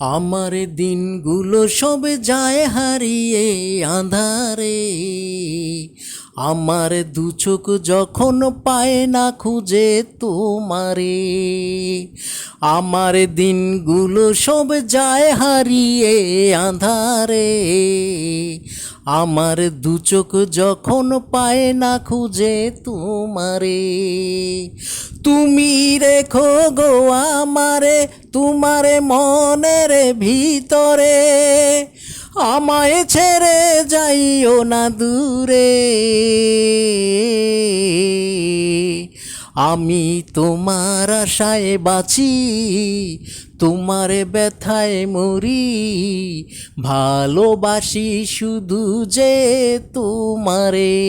আমার দিনগুলো সব যায় হারিয়ে আধারে। আমার দু চোখ যখন পায় না খুঁজে তোমারে। আমার দিনগুলো সব যায় হারিয়ে আধারে। আমার দু চোখ যখন পায় না খুঁজে তোমারে। তুমি রেখো গো আমারে, তোমারে মনের ভিতরে। আমায় ছেড়ে যাইও না দূরে। আমি তোমার আশায় বাঁচি, তোমার ব্যথায় মরি। ভালোবাসি শুধু যে তোমারে।